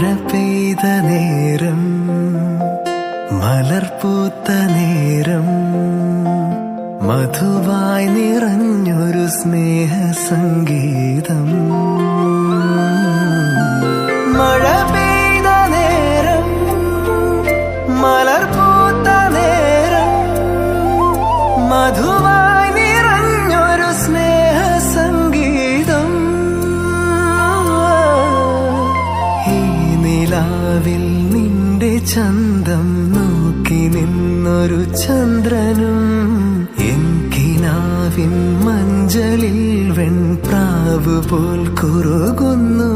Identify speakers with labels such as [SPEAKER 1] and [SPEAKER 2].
[SPEAKER 1] മഴ പെയ്ത നേരം മലർപൂത്ത നേരം മധുവായി നിറഞ്ഞൊരു സ്നേഹ സംഗീതം മഴ പെയ്ത നേരം മലർപൂത്ത നേരം മധുവായി നിലാവിൽ നിന്റെ ചന്തം നോക്കി നിന്നൊരു ചന്ദ്രനും. എൻകിനാവിൻ മഞ്ചലിൽ വെൺപ്രാവ് പോൽ കുറുകുന്നുവോ